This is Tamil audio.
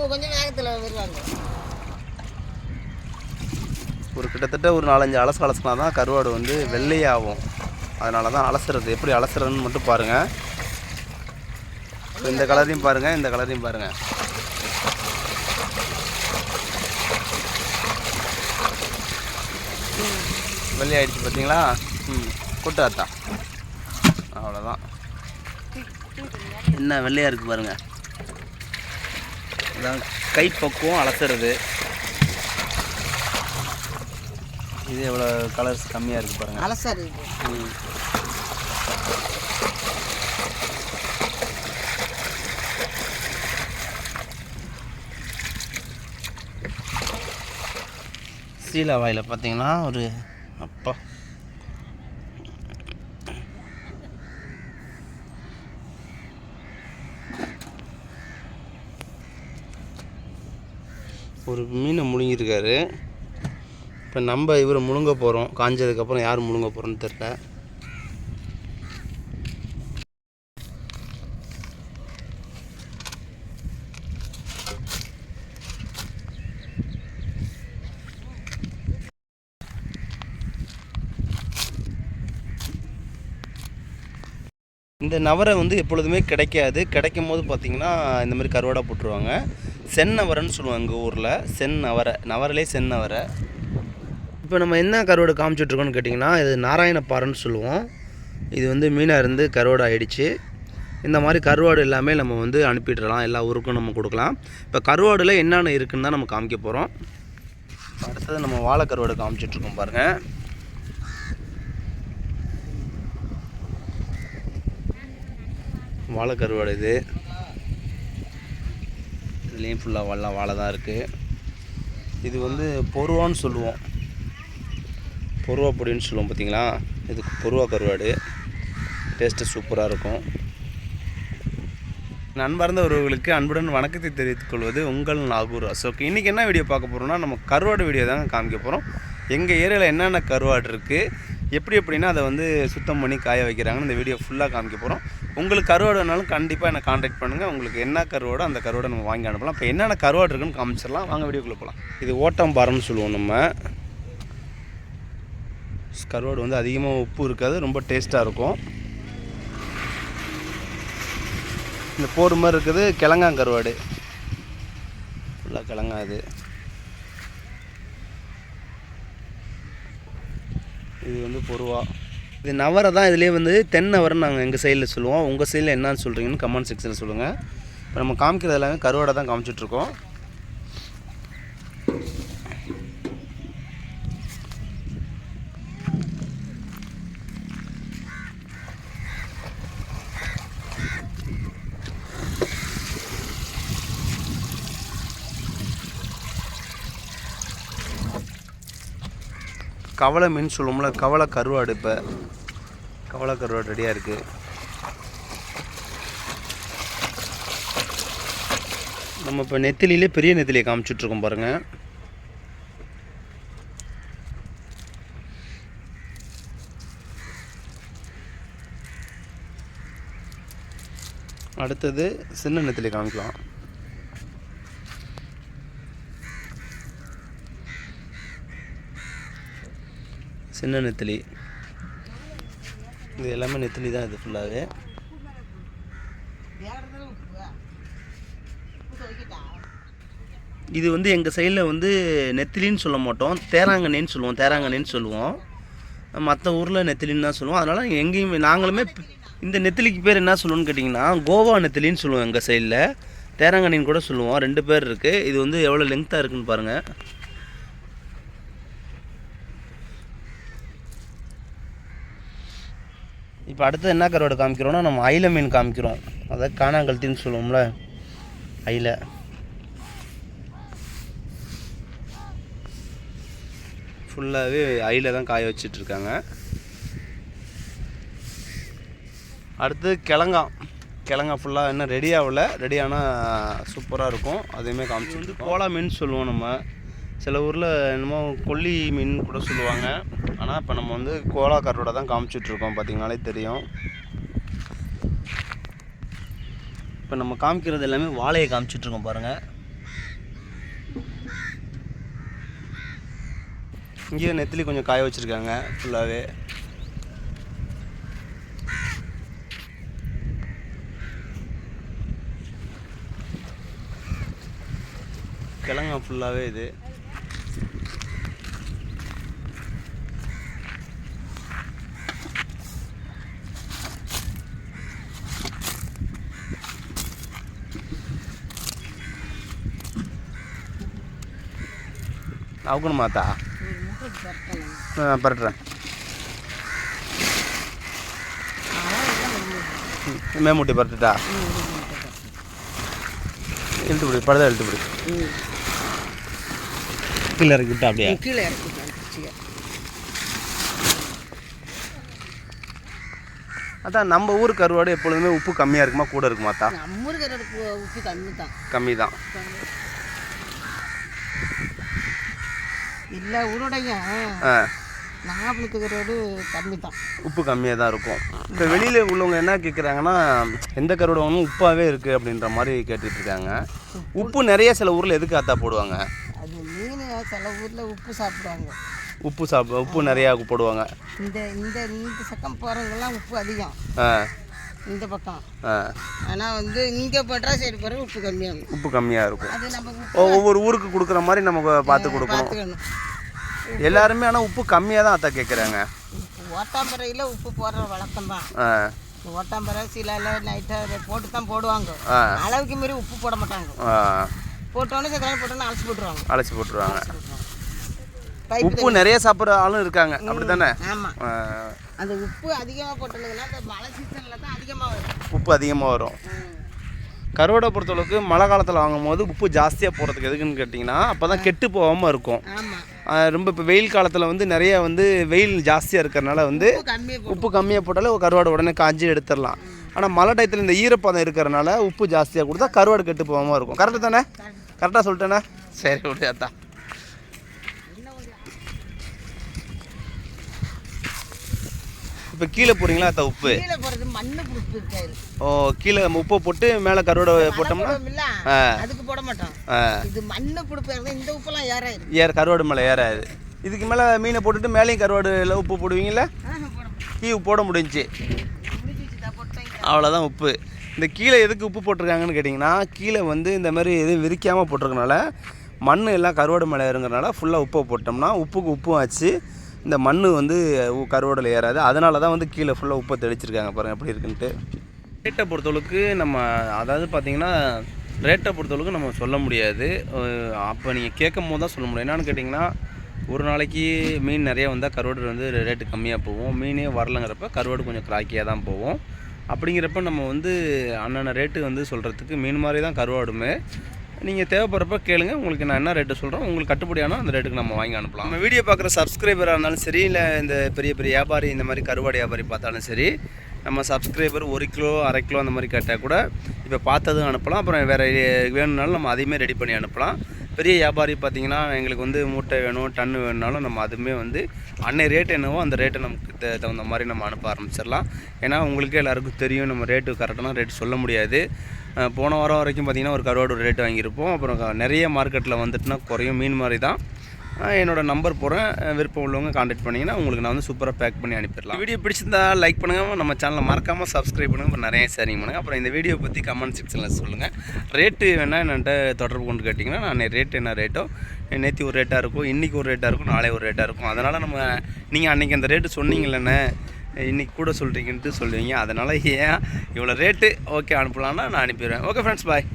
கொஞ்சம் வேகத்தில் வருவாங்க. ஒரு கிட்டத்தட்ட ஒரு நாலஞ்சு அலசு அலசுனா தான் கருவாடு வந்து வெள்ளையாகும். அதனால தான் அலசுறது. எப்படி அலசுறதுன்னு மட்டும் பாருங்கள் இந்த கலரையும் பாருங்கள் இந்த கலரையும் பாருங்கள் வெள்ளையாயிடுச்சு பார்த்தீங்களா? ம் கொட்டாத்தான் அவ்வளோதான் என்ன வெள்ளையாக இருக்குது பாருங்கள் அதான் கைப்பக்குவம் அலசுறது. இது எவ்வளோ கலர்ஸ் கம்மியாக இருக்குது பாருங்கள் ம். சீலா வாயில் பார்த்தீங்கன்னா ஒரு ஒரு மீனை முழுங்கியிருக்காரு. இப்போ நம்ம இவரை முழுங்க போகிறோம் காஞ்சதுக்கப்புறம் யார் முழுங்க போகிறோன்னு தெரில இந்த நவரை வந்து எப்பொழுதுமே கிடைக்காது. கிடைக்கும் போது பார்த்திங்கன்னா இந்த மாதிரி கருவாடா போட்டுருவாங்க. செந்நவரைன்னு சொல்லுவாங்க எங்கள் ஊரில். செந்நவரை நவரலே செந்நவரை. இப்போ நம்ம என்ன கருவாடு காமிச்சிட்ருக்கோன்னு கேட்டிங்கன்னா இது நாராயணப்பாறைன்னு சொல்லுவோம். இது வந்து மீனாக இருந்து கருவாடு ஆகிடுச்சு இந்த மாதிரி கருவாடு எல்லாமே நம்ம வந்து அனுப்பிடலாம். எல்லா ஊருக்கும் நம்ம கொடுக்கலாம். இப்போ கருவாடில் என்னென்ன இருக்குன்னு தான் நம்ம காமிக்க போகிறோம் அடுத்தது நம்ம வாழை கருவாடு காமிச்சிட்ருக்கோம் பாருங்கள் வாழை கருவாடு இது. இதுலேயும் ஃபுல்லாக வாழை வாழை தான் இருக்குது இது வந்து பொருவான்னு சொல்லுவோம். பொருவா பொடின்னு சொல்லுவோம் பார்த்திங்களா இது பொருவா கருவாடு. டேஸ்ட்டு சூப்பராக இருக்கும். நண்பார்ந்த உறவுகளுக்கு அன்புடன் வணக்கத்தை தெரிவித்துக் கொள்வது உங்கள் நாகூர் அசோக். இன்றைக்கி என்ன வீடியோ பார்க்க போகிறோம்னா நம்ம கருவாடு வீடியோ தாங்க காமிக்க போகிறோம் எங்கள் ஏரியாவில் என்னென்ன கருவாடு இருக்குது எப்படி எப்படின்னா அதை வந்து சுத்தம் பண்ணி காய வைக்கிறாங்கன்னு இந்த வீடியோ ஃபுல்லாக காமிக்க போகிறோம் உங்களுக்கு கருவாடு வேணாலும் கண்டிப்பாக என்னை காண்டாக்ட் பண்ணுங்கள் உங்களுக்கு என்ன கருவாடோ அந்த கருவாடை நம்ம வாங்கி அனுப்பலாம். இப்போ என்னென்ன கருவாடு இருக்குன்னு காமிச்சிடலாம். வாங்க வீடியோக்குள்ளே போகலாம் இது ஓட்டம் பாரம்னு சொல்லுவோம் நம்ம. கருவாடு வந்து அதிகமாக உப்பு இருக்காது ரொம்ப டேஸ்ட்டாக இருக்கும். இந்த போர் மாதிரி இருக்குது கிழங்காங்கருவாடு ஃபுல்லாக கிழங்கா இது இது வந்து பொருவா. இது நவரை தான் இதுலேயே வந்து தென்னவரைன்னு நாங்கள் எங்கள் சைடில் சொல்லுவோம். உங்கள் சைடில் என்னன்னு சொல்கிறீங்கன்னு கமெண்ட் செக்ஷனில் சொல்லுங்கள் இப்போ நம்ம காமிக்கிறது எல்லாமே கருவாடை தான் காமிச்சிட்ருக்கோம் கவலை மீன் சொல்லுவோம்ல கவலை கருவாடு இப்போ கவலை கருவாடு ரெடியாக இருக்குது நம்ம இப்போ நெத்திலியிலே பெரிய நெத்திலியை காமிச்சிட்ருக்கோம் பாருங்கள் அடுத்தது சின்ன நெத்திலி காமிக்கலாம். சின்ன நெத்திலி இது எல்லாமே நெத்திலி தான் இது ஃபுல்லாகவே இது வந்து எங்கள் சைடில் வந்து நெத்திலின்னு சொல்ல மாட்டோம். தேராங்கண்ணின்னு சொல்லுவோம். தேராங்கண்ணின்னு சொல்லுவோம். மற்ற ஊரில் நெத்திலின்னு தான் சொல்லுவோம். அதனால் எங்கேயுமே நாங்களுமே இந்த நெத்திலிக்கு பேர் என்ன சொல்லுவோன்னு கேட்டிங்கன்னா கோவா நெத்திலின்னு சொல்லுவோம் எங்கள் சைடில் தேராங்கண்ணின்னு கூட சொல்லுவோம். ரெண்டு பேர் இருக்குது இது வந்து எவ்வளோ லெங்க்த்தாக இருக்குன்னு பாருங்கள் இப்போ அடுத்து என்ன கருவாடு காமிக்கிறோம்னா நம்ம அயில மீன் காமிக்கிறோம். அதை காணாங்கழுத்தின்னு சொல்லுவோம்ல. அயில ஃபுல்லாகவே அயில தான் காய வச்சிட்டு இருக்காங்க அடுத்து கிழங்கா. கிழங்கா ஃபுல்லாக இன்னும் ரெடி ஆகல. ரெடி ஆனால் சூப்பராக இருக்கும். அதையுமே காமிச்சு வந்து கோலா மீன் சொல்லுவோம் நம்ம. சில ஊரில் என்னமோ கொல்லி மீன் கூட சொல்லுவாங்க. ஆனால் இப்போ நம்ம வந்து கோலா காரோட தான் காமிச்சிட்ருக்கோம் பார்த்திங்கனாலே தெரியும். இப்போ நம்ம காமிக்கிறது எல்லாமே வாழையை காமிச்சிட்ருக்கோம் பாருங்கள் இங்கேயே நெத்திலி கொஞ்சம் காய வச்சுருக்காங்க ஃபுல்லாகவே கிழங்க ஃபுல்லாகவே இது. அவுக்கணுமாத்தா நான் பரட்டுறேன் மேமூட்டி பரட்டுட்டா இழுத்து பிடி படுதா இழுத்து பிடி கீழே இறக்கி விட்டா அப்படியே கீழே அதான் நம்ம ஊர் கருவாடு எப்பொழுதுமே உப்பு கம்மியாக இருக்குமா கூட இருக்குமாத்தா நம்ம உப்பு கம்மி தான் கம்மி தான் இல்லை ஆ. நாகப்பழத்துக்கிறது கம்மி தான். உப்பு கம்மியாக தான் இருக்கும். இப்போ வெளியில் உள்ளவங்க என்ன கேட்குறாங்கன்னா எந்த கருவாடு உப்பாகவே இருக்குது அப்படின்ற மாதிரி கேட்டுட்டு இருக்காங்க. உப்பு நிறைய சில ஊரில் எதுக்கு ஆத்தா போடுவாங்க? அது மீன் சில ஊரில் உப்பு சாப்பிடுவாங்க. உப்பு சாப்பிட உப்பு நிறையா போடுவாங்க. இந்த இந்த இந்த பக்கம் போகிறவங்கெல்லாம் உப்பு அதிகம். இந்த பக்கம். ஆனால் வந்து இங்கே பட்ரா சைடு போகிற உப்பு கம்மியாக இருக்கும். நம்ம உப்பு ஒ- ஒவ்வொரு ஊருக்கு கொடுக்குற மாதிரி நமக்கு பார்த்து கொடுக்கணும். எல்லாருமே ஆனால் உப்பு கம்மியாக தான் அத்தா கேட்குறாங்க உப்பு ஓட்டாம்பரையில் உப்பு போடுற வழக்கம் தான். ஆ. ஓட்டாம்பரை சிலால நைட்டாக போட்டு தான் போடுவாங்க. அளவுக்கு மீறி உப்பு போட மாட்டாங்க. போட்டோன்னே சக்கரை போட்டோன்னு அலசி போட்டுருவாங்க. அழைச்சி போட்டுருவாங்க. உப்பு நிறைய சாப்பிட்ற ஆளும் இருக்காங்க. அப்படி தானே ஆமாம் அந்த உப்பு அதிகமாக போட்டதுன்னா அந்த மழை சீசனில் தான் அதிகமாக வரும். உப்பு அதிகமாக வரும். கருவாடை பொறுத்தளவுக்கு மழை காலத்தில் வாங்கும்போது உப்பு ஜாஸ்தியாக போகிறதுக்கு எதுக்குன்னு கேட்டிங்கன்னா அப்போ தான் கெட்டு போகாமல் இருக்கும். ரொம்ப இப்போ வெயில் காலத்தில் வந்து நிறைய வந்து வெயில் ஜாஸ்தியாக இருக்கிறனால வந்து உப்பு கம்மியாக போ உப்பு கம்மியாக போட்டாலே கருவாடு உடனே காஞ்சி எடுத்துடலாம். ஆனால் மழை டயத்தில் இந்த ஈரப்பதம் இருக்கிறனால உப்பு ஜாஸ்தியாக கொடுத்தா கருவாடு கெட்டு போகாமல் இருக்கும். கரெக்டு தானே? கரெக்டாக சொல்லிட்டேனே? சரி விடையாத்தா இப்போ கீழே போகிறீங்களா அத்தா உப்பு? கீழே போகிறது மண்ணு உப்பு இருக்காது ஓ கீழே உப்பை போட்டு மேலே கருவாடை போட்டோம்னா. அதுக்கு போட மாட்டோம். இது மண்ணு புடுப்பு இந்த உப்பெல்லாம் ஏறாது. ஏற கருவாடு மேலே ஏறாது. இதுக்கு மேலே மீனை போட்டுட்டு மேலேயும் கருவாடு எல்லாம் உப்பு போடுவீங்கள ஆஹா, போட மாட்டோம். கீ போட போட்டேன் அவ்வளோதான் உப்பு. இந்த கீழே எதுக்கு உப்பு போட்டிருக்காங்கன்னு கேட்டிங்கன்னா கீழே வந்து இந்த மாதிரி எதுவும் விரிக்காமல் போட்டிருக்கனால மண் எல்லாம் கருவாடு மேலே இறங்குறனால ஃபுல்லாக உப்பை போட்டோம்னா உப்புக்கு உப்பும் ஆச்சு. இந்த மண் வந்து உ- கருவாடில் ஏறாது. அதனால தான் வந்து கீழே ஃபுல்லாக உப்பை தெளிச்சிருக்காங்க பாருங்கள் எப்படி இருக்குன்ட்டு. ரேட்டை பொறுத்தளவுக்கு நம்ம அதாவது பார்த்தீங்கன்னா ரேட்டை பொறுத்தளவுக்கு நம்ம சொல்ல முடியாது. அப்போ நீங்கள் கேட்கும் போது தான் சொல்ல முடியும். என்னென்னு கேட்டிங்கன்னா ஒரு நாளைக்கு மீன் நிறைய வந்தால் கருவாடு வந்து ரேட்டு கம்மியாக போகும். மீனே வரலங்கிறப்ப கருவாடு கொஞ்சம் கிராக்கியாக தான் போகும். அப்படிங்கிறப்ப நம்ம வந்து அன்னன்ன ரேட்டு வந்து சொல்கிறதுக்கு மீன் மாதிரி தான் கருவாடுமே. நீங்கள் தேவைப்படுறப்ப கேளுங்க. உங்களுக்கு நான் என்ன ரேட்டு சொல்கிறோம் உங்களுக்கு கட்டுப்படியானா அந்த ரேட்டுக்கு நம்ம வாங்கி அனுப்பலாம். நம்ம வீடியோ பார்க்குற சப்ஸ்கிரைபராக இருந்தாலும் சரி இல்லை இந்த பெரிய பெரிய வியாபாரி இந்த மாதிரி கருவாடு வியாபாரி பார்த்தாலும் சரி நம்ம சப்ஸ்கிரைபர் ஒரு கிலோ அரை கிலோ அந்த மாதிரி கேட்டால் கூட இப்போ பார்த்ததும் அனுப்பலாம். அப்புறம் வேறு வேணும்னாலும் நம்ம அதையுமே ரெடி பண்ணி அனுப்பலாம். பெரிய வியாபாரி பார்த்திங்கன்னா எங்களுக்கு வந்து மூட்டை வேணும் டன்னு வேணுனாலும் நம்ம அதுவுமே வந்து அன்னை ரேட் என்னவோ அந்த ரேட்டை நமக்கு த- தகுந்த மாதிரி நம்ம அனுப்ப ஆரம்பிச்சிடலாம். ஏன்னா உங்களுக்கே எல்லாருக்கும் தெரியும். நம்ம ரேட்டு கரெக்டான ரேட் சொல்ல முடியாது. போன வாரம் வரைக்கும் பார்த்தீங்கன்னா ஒரு கருவாடு ஒரு ரேட் வாங்கியிருப்போம். அப்புறம் நிறைய மார்க்கெட்டில் வந்துட்டுனா குறையும் மீன் மாதிரி தான். என்னோடய என்னோட நம்பர் போகிறேன் விருப்பம் உள்ளவங்க காண்டாக்ட் பண்ணிங்கன்னா உங்களுக்கு நான் வந்து சூப்பராக பேக் பண்ணி அனுப்பிடலாம். வீடியோ பிடிச்சிருந்தா லைக் பண்ணுங்கள் நம்ம சேனலை மறக்காமல் சப்ஸ்கிரைப் பண்ணுங்கள் அப்புறம் நிறைய ஷேரிங் பண்ணுங்கள் அப்புறம் இந்த வீடியோ பற்றி கமெண்ட் செக்ஷனில் சொல்லுங்கள் ரேட்டு வேணால் என்கிட்ட தொடர்பு கொண்டு கேட்டிங்கன்னா நான் ரேட் என்ன ரேட்டோ நேற்று ஒரு ரேட்டாக இருக்கும் இன்றைக்கி ஒரு ரேட்டாக இருக்கும் நாளை ஒரு ரேட்டாக இருக்கும் அதனால் நம்ம நீங்கள் அன்றைக்கி அந்த ரேட்டு சொன்னீங்களேண்ணே இன்றைக்கி கூட சொல்கிறீங்கன்ட்டு சொல்லுவீங்க. அதனால் ஏன் இவ்வளோ ரேட்டு ஓகே அனுப்பலான்னா நான் அனுப்பிடுவேன் ஓகே ஃப்ரெண்ட்ஸ் பாய்